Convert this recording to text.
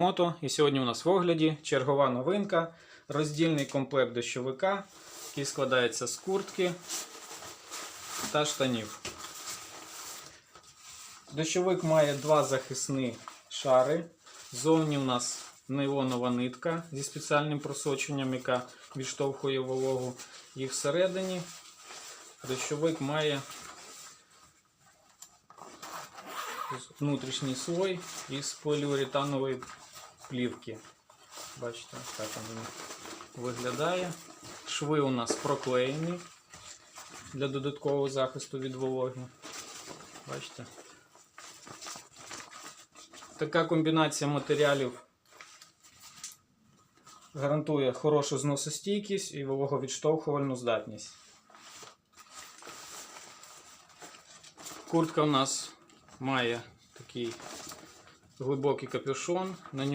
Мото. І сьогодні у нас в огляді чергова новинка. Роздільний комплект дощовика, який складається з куртки та штанів. Дощовик має два захисні шари. Зовні у нас нейлонова нитка зі спеціальним просоченням, яка відштовхує вологу. І всередині дощовик має внутрішній слой із поліуретанової плівки. Бачите, так він виглядає. Шви у нас проклеєні для додаткового захисту від вологи. Бачите? Така комбінація матеріалів гарантує хорошу зносостійкість і вологовідштовхувальну здатність. Куртка у нас має такий глибокий капюшон.